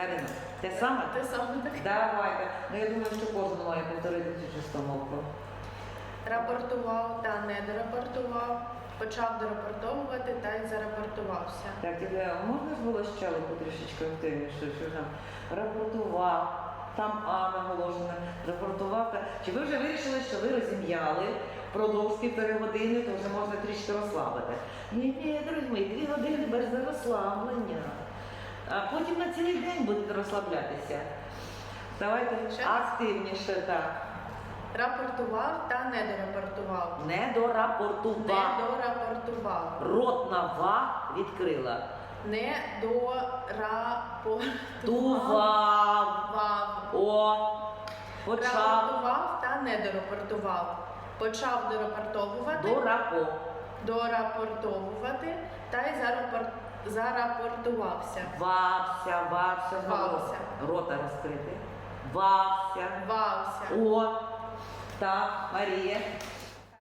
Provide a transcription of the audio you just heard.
Карина, те саме? Те саме. Давайте. Ну я думаю, що кожен має повторити цю чистомовку. Рапортував та не дорапортував, почав дорапортовувати та й зарапортувався. Так, тебе можна ж було щелику трішечки активніше, що там рапортував, там А наголошено, рапортував. та- Чи ви вже вирішили, що ви розім'яли впродовж півтори години, то вже можна трішки розслабити? Ні, ні, друзі мої, дві години без розслаблення. А потім на цілий день будете розслаблятися. Давайте Ще? активніше, так. Рапортував та не дорапортував. Не дорапортував. Не дорапортував. Ротна ва відкрила. Не дорапортував. Тував. О, почав Рапортував та не дорапортував. Почав дорапортовувати, дорапо. дорапортовувати та й зарапор- зарапортувався. Вався, вався, Вався. рота розкрити. Вався. Вався. О, так, Марія.